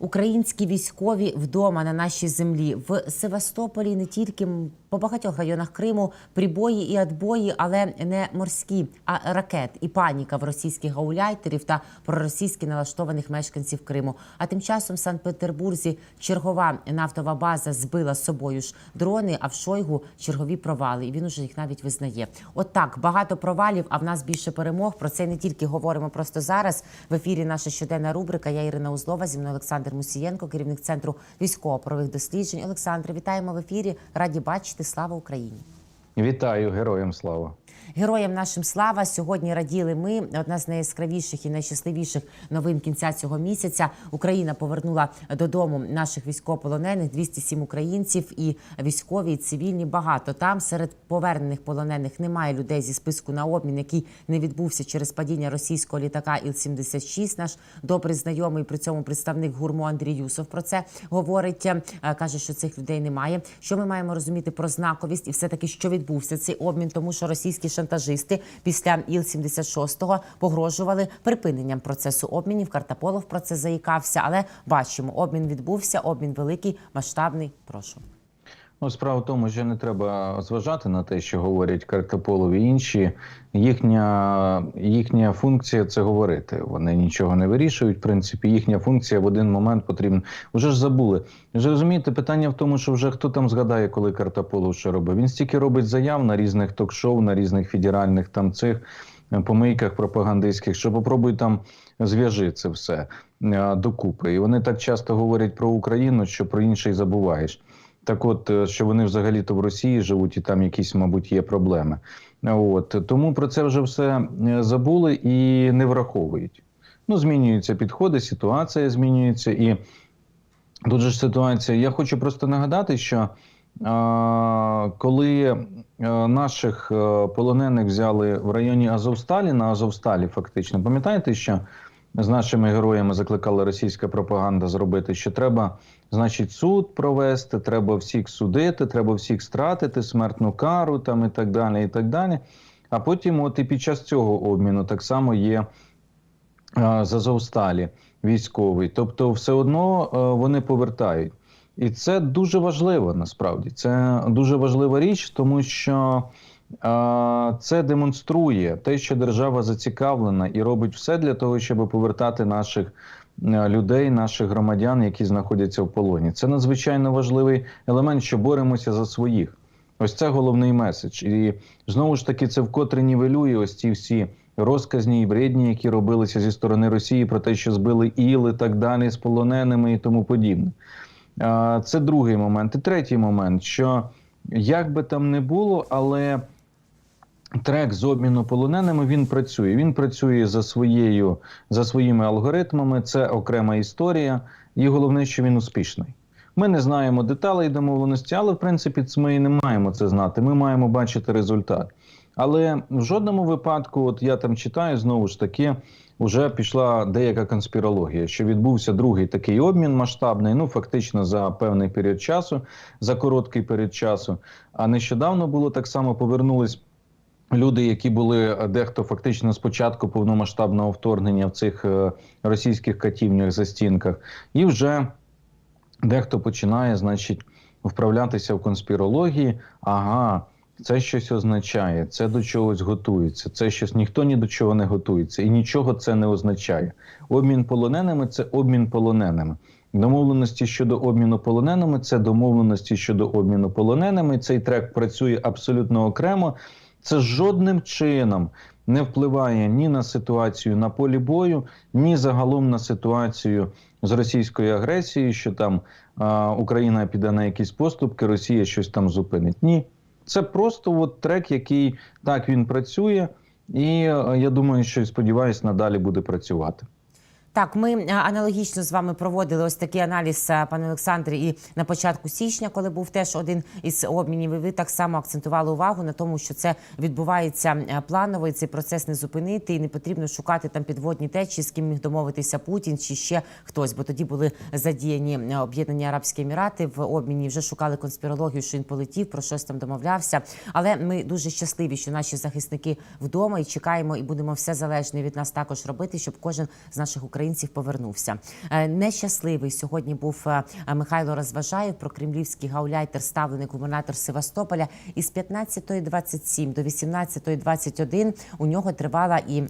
Українські військові вдома на нашій землі в Севастополі не тільки по багатьох районах Криму прибої і адбої, але не морські, а ракет і паніка в російських гауляйтерів та проросійськи налаштованих мешканців Криму. А тим часом в Санкт-Петербурзі чергова нафтова база збила з собою ж дрони, а в Шойгу чергові провали. І він уже їх навіть визнає. От так багато провалів, а в нас більше перемог. Про це не тільки говоримо просто зараз. В ефірі наша щоденна рубрика. Я Ірина Узлова, зі мною Олександр Мусієнко, керівник центру військово-правових досліджень. Олександр, вітаємо в ефірі. Раді бачити. Слава Україні! Вітаю героям слава. Героям нашим слава сьогодні раділи ми. Одна з найяскравіших і найщасливіших новин кінця цього місяця. Україна повернула додому наших військовополонених 207 українців і військові, і цивільні. Багато там серед повернених полонених немає людей зі списку на обмін, який не відбувся через падіння російського літака Іл-76. Наш добрий знайомий при цьому представник гурму Андрій Юсов про це говорить. Е, каже, що цих людей немає. Що ми маємо розуміти про знаковість і все таки, що відбувся цей обмін, тому що російські шантажисти після Іл-76 погрожували припиненням процесу обмінів. Картаполов про це заїкався, але бачимо, обмін відбувся. Обмін великий, масштабний. Прошу. Ну, справа в тому, що не треба зважати на те, що говорять Картополов і інші. Їхня, їхня функція це говорити. Вони нічого не вирішують. В принципі, їхня функція в один момент потрібна. Уже ж забули. Вже розумієте, питання в тому, що вже хто там згадає, коли Картополов що робив. Він стільки робить заяв на різних ток-шоу, на різних федеральних там цих е, помийках пропагандистських, що попробуй там зв'яжи це все е, докупи. І вони так часто говорять про Україну, що про інший забуваєш. Так, от е, що вони взагалі-то в Росії живуть, і там якісь, мабуть, є проблеми. От тому про це вже все е, забули і не враховують. Ну, змінюються підходи, ситуація змінюється. І тут же ж ситуація. Я хочу просто нагадати, що а, коли е, наших е, полонених взяли в районі Азовсталі на Азовсталі, фактично, пам'ятаєте, що з нашими героями закликала російська пропаганда зробити, що треба, значить, суд провести, треба всіх судити, треба всіх стратити, смертну кару там і так далі. і так далі. А потім, от і під час цього обміну, так само є а, з Азовсталі військовий. Тобто, все одно а, вони повертають. І це дуже важливо насправді. Це дуже важлива річ, тому що а, це демонструє те, що держава зацікавлена і робить все для того, щоб повертати наших е, людей, наших громадян, які знаходяться в полоні. Це надзвичайно важливий елемент, що боремося за своїх. Ось це головний меседж. І знову ж таки, це вкотре нівелює ось ці всі розказні і бредні, які робилися зі сторони Росії про те, що збили іл і так далі з полоненими і тому подібне. Це другий момент. І третій момент, що як би там не було, але трек з обміну полоненими він працює. Він працює за своєю за своїми алгоритмами. Це окрема історія, і головне, що він успішний. Ми не знаємо деталей домовленості, але в принципі ми і не маємо це знати. Ми маємо бачити результат. Але в жодному випадку, от я там читаю, знову ж таки, вже пішла деяка конспірологія, що відбувся другий такий обмін масштабний, ну фактично за певний період часу, за короткий період часу. А нещодавно було так само повернулись. Люди, які були е, дехто фактично спочатку повномасштабного вторгнення в цих е, російських катівнях за стінках, і вже дехто починає, значить, вправлятися в конспірології. Ага, це щось означає, це до чогось готується, це щось ніхто ні до чого не готується, і нічого це не означає. Обмін полоненими це обмін полоненими. Домовленості щодо обміну полоненими це домовленості щодо обміну полоненими. Цей трек працює абсолютно окремо. Це жодним чином не впливає ні на ситуацію на полі бою, ні загалом на ситуацію з російською агресією, що там а, Україна піде на якісь поступки, Росія щось там зупинить. Ні, це просто от трек, який так він працює, і е, я думаю, що сподіваюсь, надалі буде працювати. Так, ми е, аналогічно з вами проводили ось такий аналіз, е, пане Олександре, і на початку січня, коли був теж один із обмінів. І ви так само акцентували увагу на тому, що це відбувається е, планово, і цей процес не зупинити, і не потрібно шукати там підводні течії, з ким міг домовитися Путін чи ще хтось, бо тоді були задіяні Об'єднані Арабські Емірати в обміні. Вже шукали конспірологію, що він полетів, про щось там домовлявся. Але ми дуже щасливі, що наші захисники вдома і чекаємо, і будемо все залежне від нас також робити, щоб кожен з наших українців українців повернувся. Е, Нещасливий сьогодні був е, Михайло Розважаєв, про кремлівський гауляйтер, ставлений губернатор Севастополя. Із 15.27 до 18.21 у нього тривала і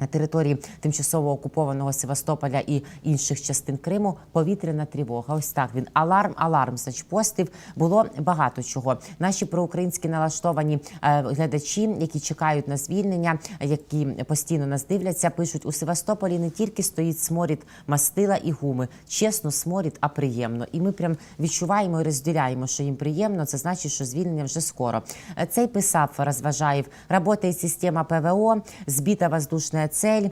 на території тимчасово окупованого Севастополя і інших частин Криму повітряна тривога. Ось так він аларм, аларм. Значить, постив було багато чого. Наші проукраїнські налаштовані е, глядачі, які чекають на звільнення, які постійно нас дивляться, пишуть у Севастополі не тільки стоїть сморід мастила і гуми. Чесно, сморід, а приємно. І ми прям відчуваємо і розділяємо, що їм приємно. Це значить, що звільнення вже скоро. Е, Цей писав розважаєв. Работает система ПВО, збита воздушная цель,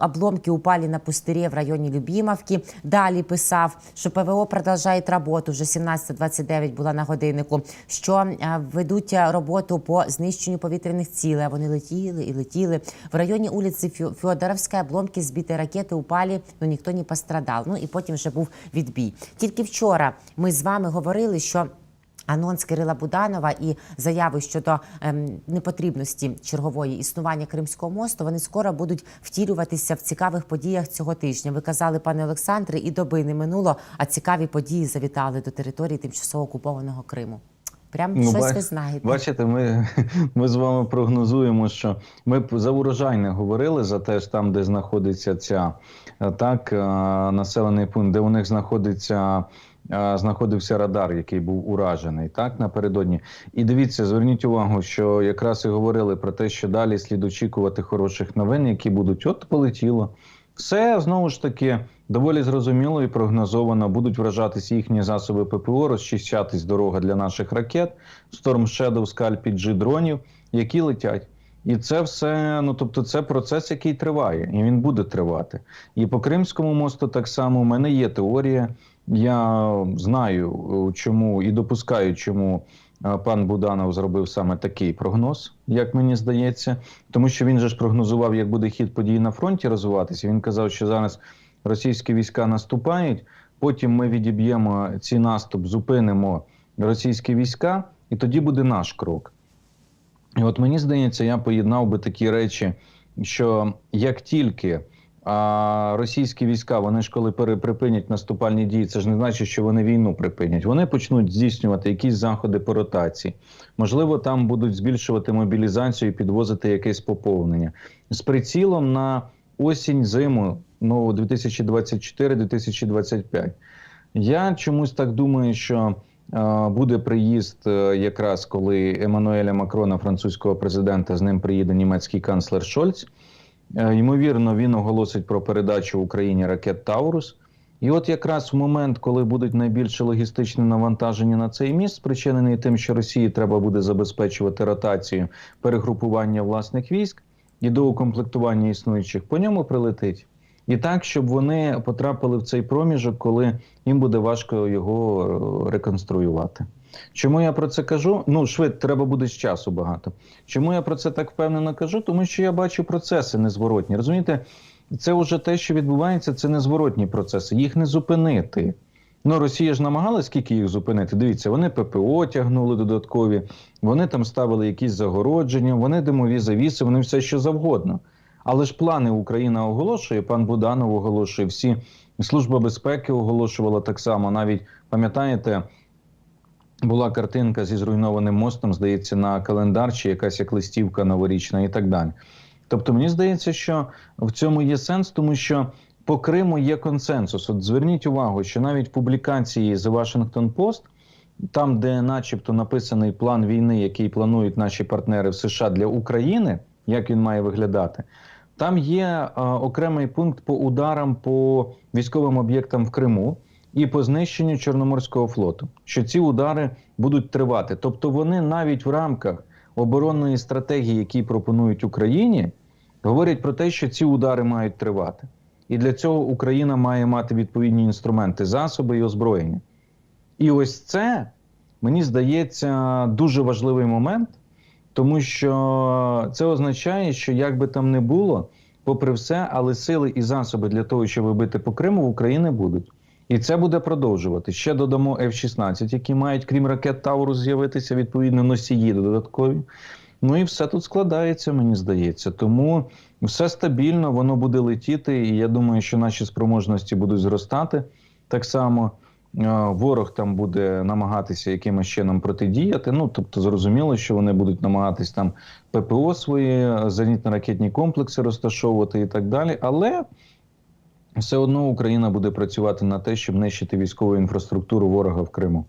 обломки упали на пустирі в районі Любімовки. Далі писав, що ПВО продовжує роботу. Вже 17.29 була на годиннику. Що ведуть роботу по знищенню повітряних цілей. Вони летіли і летіли. В районі вулиці Фю- Фьодоровська обломки збитої ракети упали, але ніхто не пострадав. Ну і потім вже був відбій. Тільки вчора ми з вами говорили, що. Анонс Кирила Буданова і заяви щодо ем, непотрібності чергової існування Кримського мосту вони скоро будуть втілюватися в цікавих подіях цього тижня. Ви казали, пане Олександре, і доби не минуло, а цікаві події завітали до території тимчасово окупованого Криму. Прям Ну, щось ба- ви знаєте. Бачите, ми, ми з вами прогнозуємо, що ми за урожайне говорили за те ж там, де знаходиться ця так населений пункт, де у них знаходиться. Знаходився радар, який був уражений так напередодні. І дивіться, зверніть увагу, що якраз і говорили про те, що далі слід очікувати хороших новин, які будуть от полетіло. Все знову ж таки доволі зрозуміло і прогнозовано. Будуть вражатися їхні засоби ППО, розчищатись дорога для наших ракет, Storm Shadow, Scalp G дронів, які летять. І це все, ну тобто, це процес, який триває, і він буде тривати. І по Кримському мосту так само у мене є теорія. Я знаю, чому і допускаю, чому е, пан Буданов зробив саме такий прогноз, як мені здається, тому що він же ж прогнозував, як буде хід подій на фронті розвиватися. Він казав, що зараз російські війська наступають, потім ми відіб'ємо цей наступ, зупинимо російські війська, і тоді буде наш крок. І от мені здається, я поєднав би такі речі, що як тільки а, російські війська, вони ж коли припинять наступальні дії, це ж не значить, що вони війну припинять. Вони почнуть здійснювати якісь заходи по ротації. Можливо, там будуть збільшувати мобілізацію і підвозити якесь поповнення з прицілом на осінь, зиму, ну 2024-2025. Я чомусь так думаю, що е, буде приїзд е, якраз коли Еммануеля Макрона, французького президента, з ним приїде німецький канцлер Шольц. Е, Ймовірно, він оголосить про передачу Україні ракет Таурус. І от якраз в момент, коли будуть найбільше логістичне навантаження на цей міст, спричинений тим, що Росії треба буде забезпечувати ротацію перегрупування власних військ і доукомплектування існуючих, по ньому прилетить. І так, щоб вони потрапили в цей проміжок, коли їм буде важко його е, реконструювати. Чому я про це кажу? Ну, швид, треба буде з часу багато. Чому я про це так впевнено кажу? Тому що я бачу процеси незворотні. Розумієте, це вже те, що відбувається, це незворотні процеси. Їх не зупинити. Ну, Росія ж намагалась скільки їх зупинити. Дивіться, вони ППО тягнули додаткові, вони там ставили якісь загородження, вони димові завіси, вони все що завгодно. Але ж плани Україна оголошує, пан Буданов оголошує, всі служба безпеки оголошувала так само. Навіть пам'ятаєте, була картинка зі зруйнованим мостом, здається, на календар чи якась як листівка новорічна і так далі. Тобто, мені здається, що в цьому є сенс, тому що по Криму є консенсус. От зверніть увагу, що навіть публікації The Washington Post, там, де, начебто, написаний план війни, який планують наші партнери в США для України, як він має виглядати, там є е, окремий пункт по ударам по військовим об'єктам в Криму і по знищенню Чорноморського флоту, що ці удари будуть тривати. Тобто вони навіть в рамках оборонної стратегії, які пропонують Україні, говорять про те, що ці удари мають тривати. І для цього Україна має мати відповідні інструменти, засоби і озброєння. І ось це, мені здається, дуже важливий момент, тому що це означає, що як би там не було, попри все, але сили і засоби для того, щоб бити по Криму, в України будуть. І це буде продовжувати. Ще додамо F-16, які мають, крім ракет Таурус, з'явитися відповідно носії додаткові. Ну і все тут складається, мені здається. Тому все стабільно, воно буде летіти, і я думаю, що наші спроможності будуть зростати так само. Е, Ворог там буде намагатися якимось чином протидіяти. Ну тобто, зрозуміло, що вони будуть намагатись там ППО свої е, зенітно-ракетні комплекси розташовувати і так далі. Але все одно Україна буде працювати на те, щоб нищити військову інфраструктуру ворога в Криму.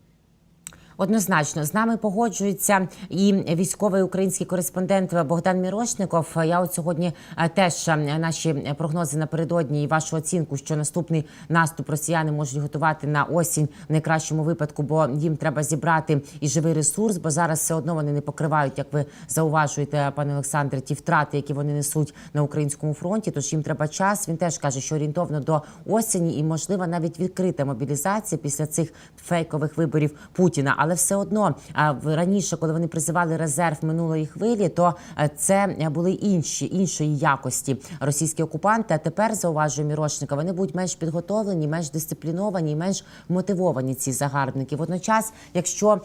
Однозначно з нами погоджується і військовий український кореспондент Богдан Мірошников. Я от сьогодні е, теж е, наші прогнози напередодні і вашу оцінку, що наступний наступ росіяни можуть готувати на осінь в найкращому випадку, бо їм треба зібрати і живий ресурс, бо зараз все одно вони не покривають, як ви зауважуєте, пане Олександре, ті втрати, які вони несуть на українському фронті. Тож їм треба час. Він теж каже, що орієнтовно до осені і можливо навіть відкрита мобілізація після цих фейкових виборів Путіна. Але все одно раніше, коли вони призивали резерв минулої хвилі, то е, це були інші іншої якості російські окупанти. А тепер зауважує Мірошника, вони будуть менш підготовлені, менш дисципліновані, менш мотивовані. Ці загарбники. Водночас, якщо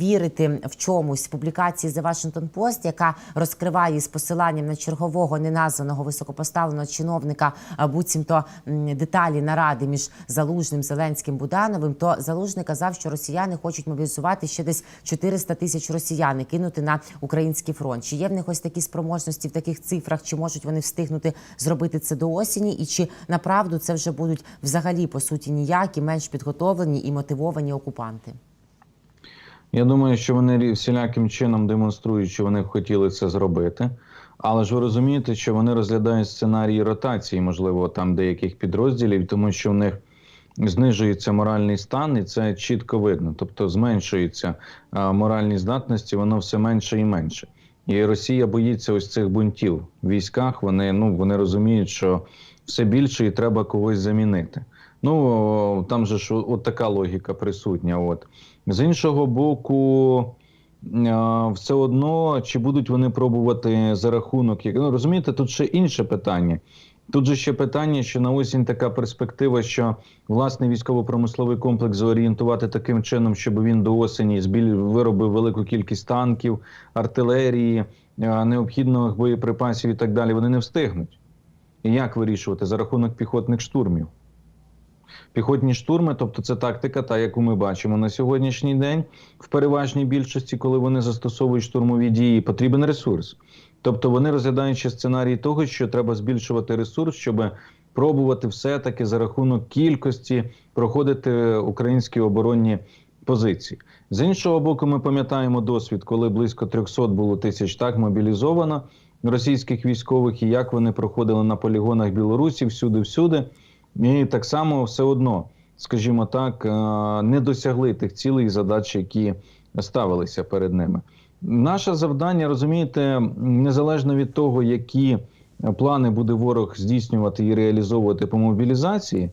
вірити в чомусь публікації The Washington Post, яка розкриває з посиланням на чергового неназваного високопоставленого чиновника, буцімто деталі наради між Залужним, Зеленським Будановим, то Залужний казав, що росіяни хочуть мобілізувати ще десь 400 тисяч росіян і кинути на український фронт. Чи є в них ось такі спроможності в таких цифрах? Чи можуть вони встигнути зробити це до осені? І чи направду це вже будуть взагалі по суті ніякі, менш підготовлені і мотивовані окупанти? Я думаю, що вони всіляким чином демонструють, що вони хотіли це зробити. Але ж ви розумієте, що вони розглядають сценарії ротації, можливо, там деяких підрозділів, тому що в них знижується моральний стан, і це чітко видно. Тобто зменшуються моральні здатності, воно все менше і менше. І Росія боїться ось цих бунтів в військах. Вони ну вони розуміють, що все більше і треба когось замінити. Ну там же ж от така логіка присутня. От з іншого боку, е, все одно чи будуть вони пробувати за рахунок, як ну розумієте, тут ще інше питання. Тут же ще питання, що на осінь така перспектива, що власний військово-промисловий комплекс зорієнтувати таким чином, щоб він до осені збіль виробив велику кількість танків, артилерії, е, необхідних боєприпасів і так далі. Вони не встигнуть. І як вирішувати за рахунок піхотних штурмів? Піхотні штурми, тобто це тактика, та яку ми бачимо на сьогоднішній день, в переважній більшості, коли вони застосовують штурмові дії, потрібен ресурс. Тобто вони розглядають ще сценарій того, що треба збільшувати ресурс, щоб пробувати все-таки за рахунок кількості проходити українські оборонні позиції. З іншого боку, ми пам'ятаємо досвід, коли близько 300 було тисяч так мобілізовано російських військових, і як вони проходили на полігонах Білорусі всюди-всюди. І так само все одно, скажімо так, е, не досягли тих цілей і задач, які ставилися перед ними. Наше завдання, розумієте, незалежно від того, які плани буде ворог здійснювати і реалізовувати по мобілізації,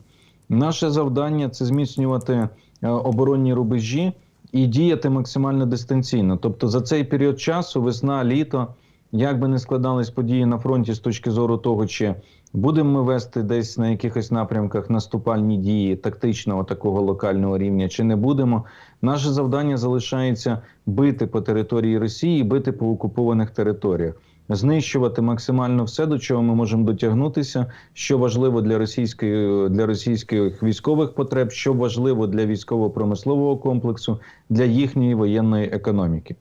наше завдання це зміцнювати е, оборонні рубежі і діяти максимально дистанційно. Тобто за цей період часу, весна, літо, як би не складались події на фронті з точки зору того, чи будемо ми вести десь на якихось напрямках наступальні дії тактичного такого локального рівня, чи не будемо. Наше завдання залишається бити по території Росії, бити по окупованих територіях, знищувати максимально все, до чого ми можемо дотягнутися, що важливо для російської для російських військових потреб, що важливо для військово-промислового комплексу, для їхньої воєнної економіки.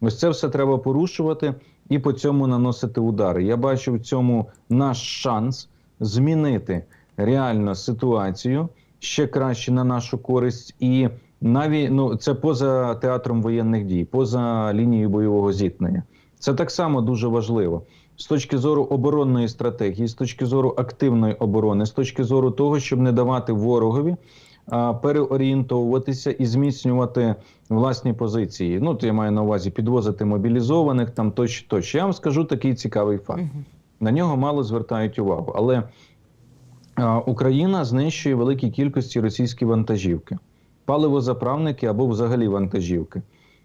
Ось це все треба порушувати і по цьому наносити удари. Я бачу в цьому наш шанс змінити реально ситуацію ще краще на нашу користь, і навіть ну це поза театром воєнних дій, поза лінією бойового зіткнення. Це так само дуже важливо з точки зору оборонної стратегії, з точки зору активної оборони, з точки зору того, щоб не давати ворогові а, переорієнтовуватися і зміцнювати власні позиції. Ну, то я маю на увазі підвозити мобілізованих там тощо, тощо. Я вам скажу такий цікавий факт. На нього мало звертають увагу. Але а, Україна знищує великі кількості російські вантажівки, паливозаправники або взагалі вантажівки.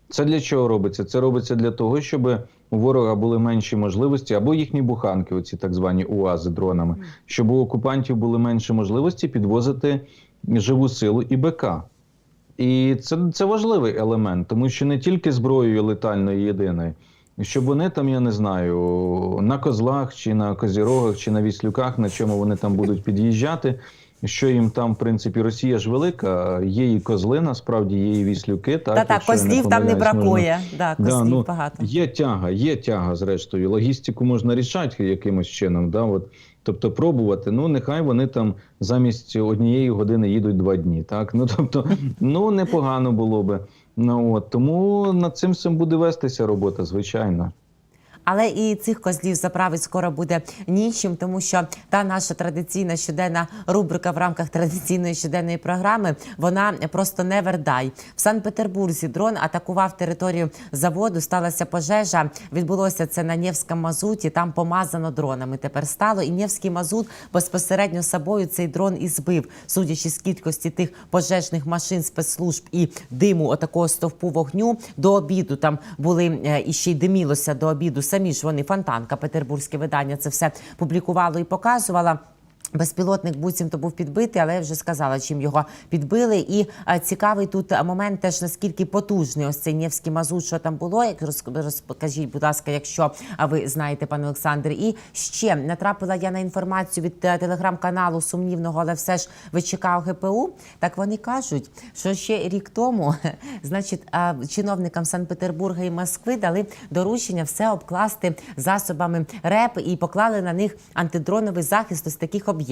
Це для чого робиться? Це робиться для того, щоб у ворога були менші можливості, або їхні буханки, оці так звані УАЗи дронами, щоб у окупантів були менші можливості підвозити живу силу і БК. І це, це важливий елемент, тому що не тільки зброєю летальною єдиною, щоб вони там, я не знаю, на козлах чи на козірогах, чи на віслюках, на чому вони там будуть під'їжджати. Що їм там, в принципі, Росія ж велика, є і козли, насправді є і віслюки. Так, Та так, якщо я козлів там не помиляюсь, можна- бракує. Да, козлів Да, ну, багато. Є тяга, є тяга, зрештою. Логістику можна рішати якимось чином. Да? От, тобто пробувати. Ну, нехай вони там замість однієї години їдуть два дні. Так? Ну, тобто, ну, непогано було би. Ну, от, тому над цим всім буде вестися робота, звичайно. Але і цих козлів заправить скоро буде нічим, тому що та наша традиційна щоденна рубрика в рамках традиційної щоденної програми вона просто не вердай. В Санкт-Петербурзі дрон атакував територію заводу. Сталася пожежа. Відбулося це на Нєвському мазуті. Там помазано дронами. Тепер стало. І Нєвський мазут безпосередньо собою цей дрон і збив, судячи з кількості тих пожежних машин спецслужб і диму отакого стовпу вогню до обіду. Там були е, і ще й димілося до обіду. Самі ж вони фонтанка, петербурзьке видання це все публікувало і показувало. Безпілотник буцімто був підбитий, але я вже сказала, чим його підбили. І е, цікавий тут момент, теж наскільки потужний ось цей Нєвський мазут, що там було. Як розкажіть, будь ласка, якщо ви знаєте, пане Олександр. І ще натрапила я на інформацію від е, телеграм-каналу сумнівного, але все ж ВЧК ГПУ. Так вони кажуть, що ще рік тому, значить, чиновникам Санкт-Петербурга і Москви дали доручення все обкласти засобами РЕП і поклали на них антидроновий захист ось таких об'єктів.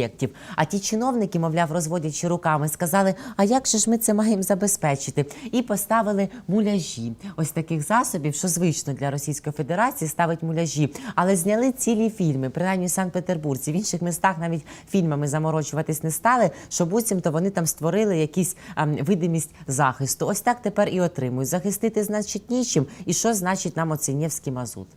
А ті чиновники, мовляв, розводячи руками, сказали: а як же ж ми це маємо забезпечити? І поставили муляжі ось таких засобів, що звично для Російської Федерації ставить муляжі. Але зняли цілі фільми, принаймні в Санкт-Петербурзі. В інших містах навіть фільмами заморочуватись не стали, що буцімто вони там створили якісь ем, видимість захисту. Ось так тепер і отримують. Захистити значить нічим. І що значить нам оцей Нєвський мазут?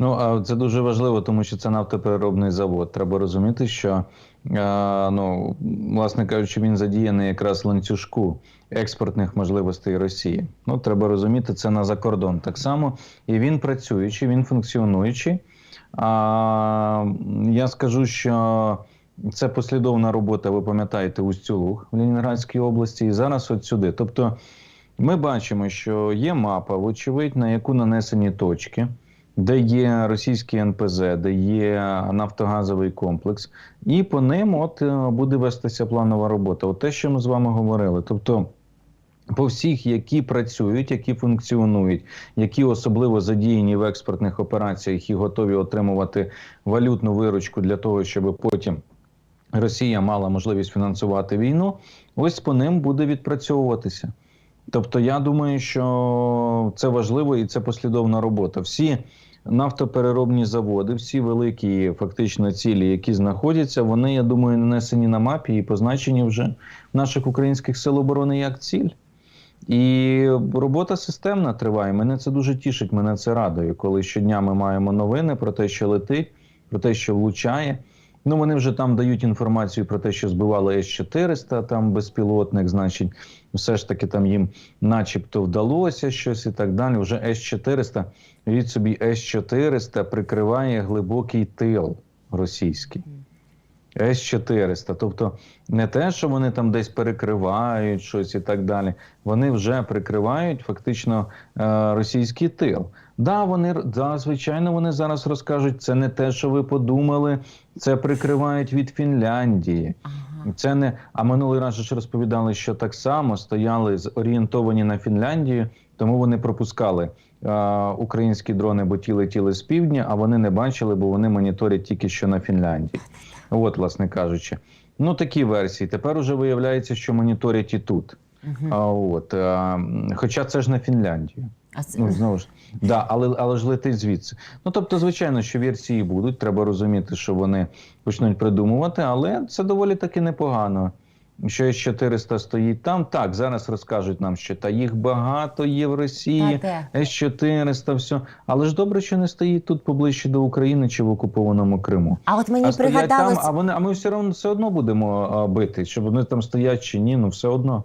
Ну, а це дуже важливо, тому що це нафтопереробний завод. Треба розуміти, що е, ну, власне кажучи, він задіяний якраз ланцюжку експортних можливостей Росії. Ну, треба розуміти це на закордон так само. І він працюючий, він функціонуючий. А, я скажу, що це послідовна робота, ви пам'ятаєте, Устюлуг в Ленінградській області, і зараз от сюди. Тобто, ми бачимо, що є мапа, вочевидь, на яку нанесені точки де є російський НПЗ, де є нафтогазовий комплекс, і по ним от е, буде вестися планова робота. От те, що ми з вами говорили. Тобто. По всіх, які працюють, які функціонують, які особливо задіяні в експортних операціях і готові отримувати валютну виручку для того, щоб потім Росія мала можливість фінансувати війну, ось по ним буде відпрацьовуватися. Тобто, я думаю, що це важливо і це послідовна робота. Всі нафтопереробні заводи, всі великі фактично цілі, які знаходяться, вони, я думаю, нанесені на мапі і позначені вже в наших українських сил оборони як ціль. І робота системна триває. Мене це дуже тішить, мене це радує, коли щодня ми маємо новини про те, що летить, про те, що влучає. Ну, вони вже там дають інформацію про те, що збивали С-400, там безпілотник, значить, все ж таки там їм начебто вдалося щось і так далі. Вже С-400, від собі С-400 прикриває глибокий тил російський. С-400. Тобто не те, що вони там десь перекривають щось і так далі. Вони вже прикривають фактично е, російський тил. Да, вони да, звичайно, вони зараз розкажуть, це не те, що ви подумали, це прикривають від Фінляндії. Це не а минулий раз ж розповідали, що так само стояли з- орієнтовані на Фінляндію, тому вони пропускали е, українські дрони, бо ті летіли з півдня, а вони не бачили, бо вони моніторять тільки що на Фінляндії. От, власне кажучи, ну такі версії. Тепер уже виявляється, що моніторять і тут. А от а, хоча це ж на Фінляндію. А це Ну знову ж да, але але ж летить звідси. Ну тобто, звичайно, що версії будуть. Треба розуміти, що вони почнуть придумувати, але це доволі таки непогано. Що С-400 стоїть там. Так, зараз розкажуть нам, що та їх багато є в Росії. Та? С-400, все. Але ж добре, що не стоїть тут поближче до України чи в окупованому Криму. А от мені а пригадалось, там, а вони, а ми все одно все одно будемо бити, щоб вони там стоять чи ні, ну все одно.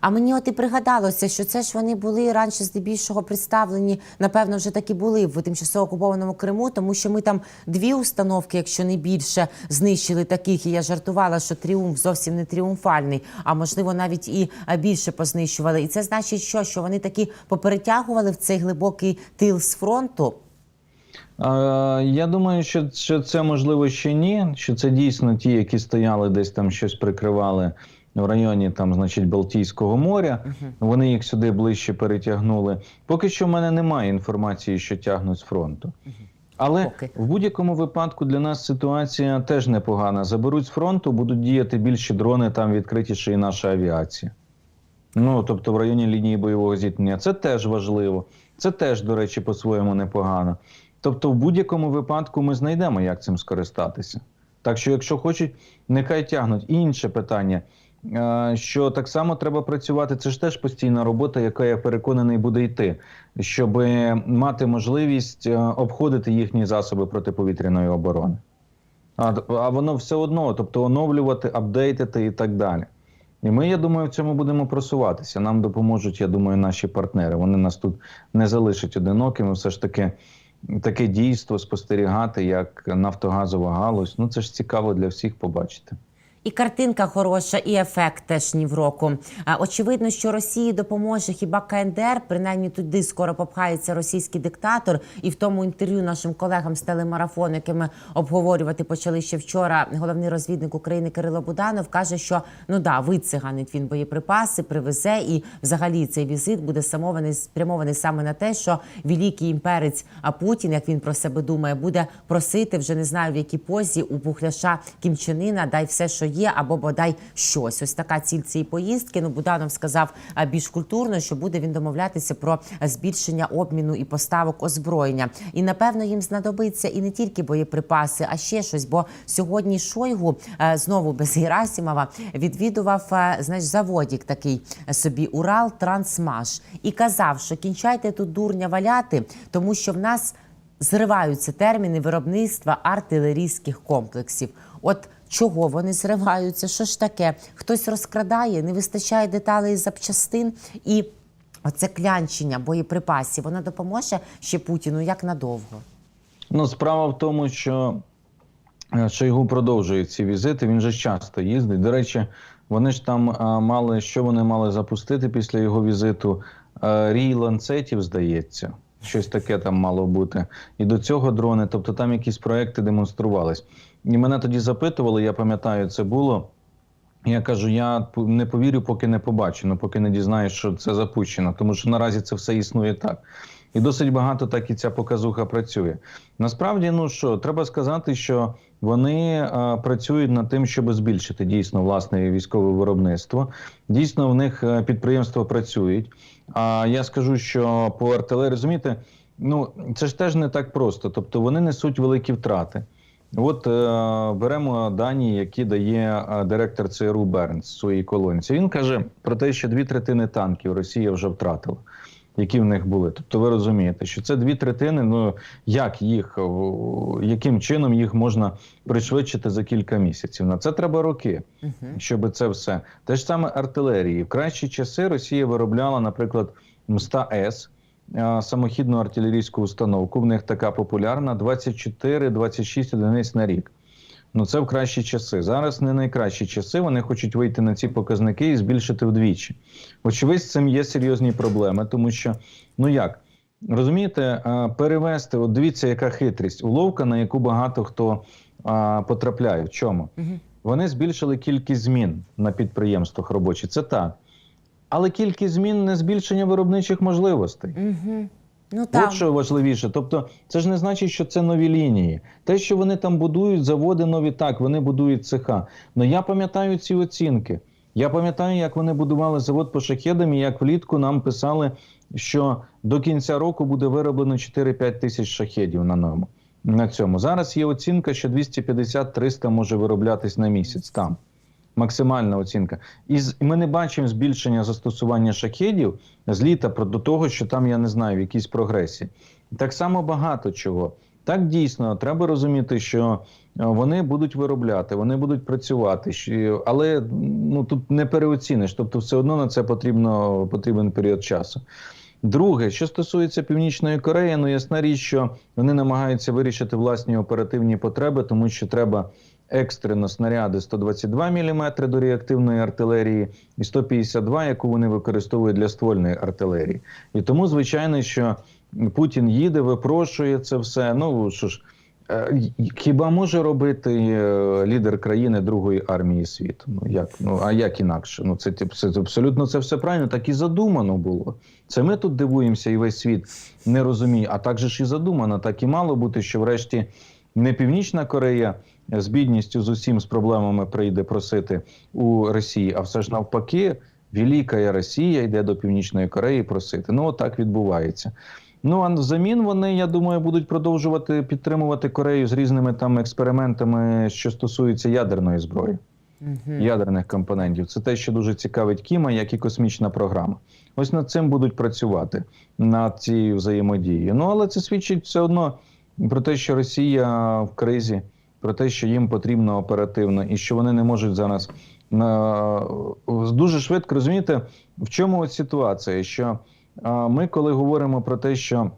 А мені от і пригадалося, що це ж вони були раніше здебільшого представлені, напевно, вже такі були в тимчасово окупованому Криму, тому що ми там дві установки, якщо не більше, знищили таких. І я жартувала, що тріумф зовсім не тріумфальний, а можливо навіть і більше познищували. І це значить, що, що вони такі поперетягували в цей глибокий тил з фронту. Я думаю, що це можливо ще ні. Що це дійсно ті, які стояли десь там щось прикривали в районі там, значить, Балтійського моря. Вони їх сюди ближче перетягнули. Поки що в мене немає інформації, що тягнуть з фронту. Але Поки. в будь-якому випадку для нас ситуація теж непогана. Заберуть з фронту, будуть діяти більші дрони, там відкритіше і наша авіація. Ну, тобто в районі лінії бойового зіткнення. Це теж важливо. Це теж, до речі, по-своєму непогано. Тобто, в будь-якому випадку ми знайдемо, як цим скористатися. Так що, якщо хочуть, нехай тягнуть. І інше питання, що так само треба працювати. Це ж теж постійна робота, яка я переконаний буде йти, щоб мати можливість е, обходити їхні засоби протиповітряної оборони. А, а воно все одно, тобто оновлювати, апдейтити і так далі. І ми, я думаю, в цьому будемо просуватися. Нам допоможуть, я думаю, наші партнери. Вони нас тут не залишать одинокими. Все ж таки, таке дійство спостерігати, як нафтогазова галузь. Ну це ж цікаво для всіх побачити. І картинка хороша, і ефект теж ні в року. Очевидно, що Росії допоможе хіба КНДР, принаймні туди скоро попхається російський диктатор. І в тому інтерв'ю нашим колегам з телемарафону, яке ми обговорювати почали ще вчора. Головний розвідник України Кирило Буданов каже, що ну да, вициганить він боєприпаси, привезе, і взагалі цей візит буде самований спрямований саме на те, що великий імперець а Путін, як він про себе думає, буде просити вже не знаю в якій позі у Бухляша Кімчанина, дай все, що є, або бодай щось. Ось така ціль цієї поїздки. Ну Буданов сказав більш культурно, що буде він домовлятися про збільшення обміну і поставок озброєння. І напевно їм знадобиться і не тільки боєприпаси, а ще щось. Бо сьогодні Шойгу е, знову без Герасімова відвідував е, знаєш, заводік такий собі Урал Трансмаш і казав, що кінчайте тут дурня валяти, тому що в нас зриваються терміни виробництва артилерійських комплексів. От чого вони зриваються? Що ж таке? Хтось розкрадає, не вистачає деталей запчастин і. Оце клянчення боєприпасів, воно допоможе ще Путіну як надовго. Ну, справа в тому, що е, Шойгу продовжує ці візити. Він же часто їздить. До речі, вони ж там а, мали, що вони мали запустити після його візиту? Е, Рій ланцетів, здається. Щось таке там мало бути. І до цього дрони, тобто там якісь проекти демонструвались. І мене тоді запитували, я пам'ятаю, це було. Я кажу, я не повірю, поки не побачу, ну поки не дізнаюсь, що це запущено, тому що наразі це все існує так. І досить багато так і ця показуха працює. Насправді, ну що, треба сказати, що вони е, працюють над тим, щоб збільшити дійсно власне військове виробництво. Дійсно, в них е, підприємства працюють. А я скажу, що по артилерії, розумієте, ну це ж теж не так просто. Тобто вони несуть великі втрати. От е, беремо дані, які дає е, директор ЦРУ Бернс в своїй колонці. Він каже про те, що дві третини танків Росія вже втратила, які в них були. Тобто, ви розумієте, що це дві третини. Ну як їх, яким чином їх можна пришвидшити за кілька місяців? На це треба роки, щоб це все. Те ж саме артилерії. В кращі часи Росія виробляла, наприклад, МСТА С самохідну артилерійську установку. В них така популярна 24-26 одиниць на рік. Ну це в кращі часи. Зараз не найкращі часи. Вони хочуть вийти на ці показники і збільшити вдвічі. Очевидь, з цим є серйозні проблеми, тому що ну як розумієте, перевести, от дивіться, яка хитрість, уловка, на яку багато хто а, потрапляє. В чому? Вони збільшили кількість змін на підприємствах робочих. Це так. Але кількість змін не збільшення виробничих можливостей. Угу. Ну там От що важливіше. Тобто, це ж не значить, що це нові лінії. Те, що вони там будують, заводи нові, так, вони будують цеха. Але я пам'ятаю ці оцінки. Я пам'ятаю, як вони будували завод по шахедам, і як влітку нам писали, що до кінця року буде вироблено 4-5 тисяч шахедів на ньому. На цьому зараз є оцінка, що 250-300 може вироблятись на місяць там. Максимальна оцінка. І ми не бачимо збільшення застосування шахедів з літа до того, що там, я не знаю, в якійсь прогресії. Так само багато чого. Так дійсно, треба розуміти, що вони будуть виробляти, вони будуть працювати. Але ну тут не переоціниш, тобто все одно на це потрібно потрібен період часу. Друге, що стосується Північної Кореї, ну ясна річ, що вони намагаються вирішити власні оперативні потреби, тому що треба екстрено снаряди 122 мм до реактивної артилерії і 152, яку вони використовують для ствольної артилерії. І тому, звичайно, що Путін їде, випрошує це все. Ну що ж. е, Хіба може робити е, лідер країни другої армії світу? Ну як ну а як інакше? Ну це, це абсолютно це все правильно. Так і задумано було. Це ми тут дивуємося, і весь світ не розуміє. А так же ж і задумано. Так і мало бути, що врешті не Північна Корея з бідністю з усім з проблемами прийде просити у Росії, а все ж навпаки, Велика Росія йде до Північної Кореї просити. Ну, отак відбувається. Ну а взамін вони, я думаю, будуть продовжувати підтримувати Корею з різними там експериментами, що стосуються ядерної зброї, ядерних компонентів. Це те, що дуже цікавить Кіма, як і космічна програма. Ось над цим будуть працювати над цією взаємодією. Ну але це свідчить все одно про те, що Росія в кризі, про те, що їм потрібно оперативно, і що вони не можуть зараз на дуже швидко розумієте, в чому от ситуація, що ми, коли говоримо про те, що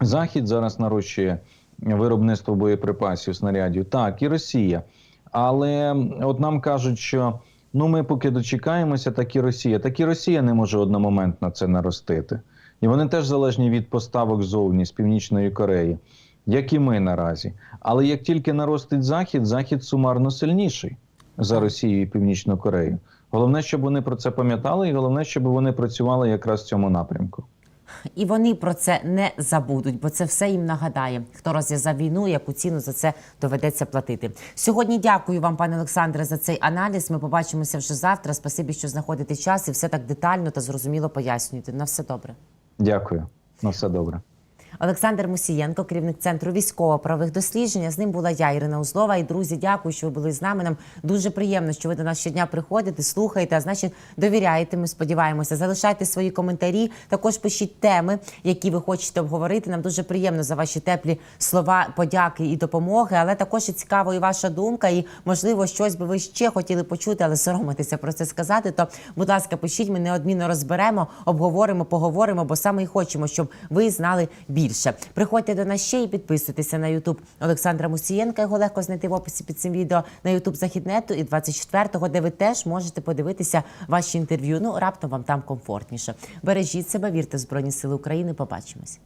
Захід зараз нарощує виробництво боєприпасів, снарядів, так, і Росія. Але от нам кажуть, що ну ми поки дочекаємося, так і Росія. Так і Росія не може одномоментно це наростити. І вони теж залежні від поставок зовні з Північної Кореї, як і ми наразі. Але як тільки наростить Захід, Захід сумарно сильніший за Росію і Північну Корею. Головне, щоб вони про це пам'ятали, і головне, щоб вони працювали якраз в цьому напрямку. І вони про це не забудуть, бо це все їм нагадає. Хто розв'язав війну, яку ціну за це доведеться платити. Сьогодні дякую вам, пане Олександре, за цей аналіз. Ми побачимося вже завтра. Спасибі, що знаходите час і все так детально та зрозуміло пояснюєте. На все добре. Дякую. На все добре. Олександр Мусієнко, керівник центру військово-правових досліджень. З ним була я, Ірина Узлова. І друзі, дякую, що ви були з нами. Нам дуже приємно, що ви до нас щодня приходите, слухаєте, а значить, довіряєте. Ми сподіваємося. Залишайте свої коментарі. Також пишіть теми, які ви хочете обговорити. Нам дуже приємно за ваші теплі слова, подяки і допомоги. Але також і цікаво і ваша думка. І можливо, щось би ви ще хотіли почути, але соромитеся про це сказати. То, будь ласка, пишіть, ми неодмінно розберемо, обговоримо, поговоримо, бо саме і хочемо, щоб ви знали більше. Приходьте до нас ще і підписуйтеся на Ютуб Олександра Мусієнка. Його легко знайти в описі під цим відео на Ютуб Західнету і 24-го, де ви теж можете подивитися ваші інтерв'ю. Ну раптом вам там комфортніше. Бережіть себе, вірте в Збройні Сили України. Побачимось.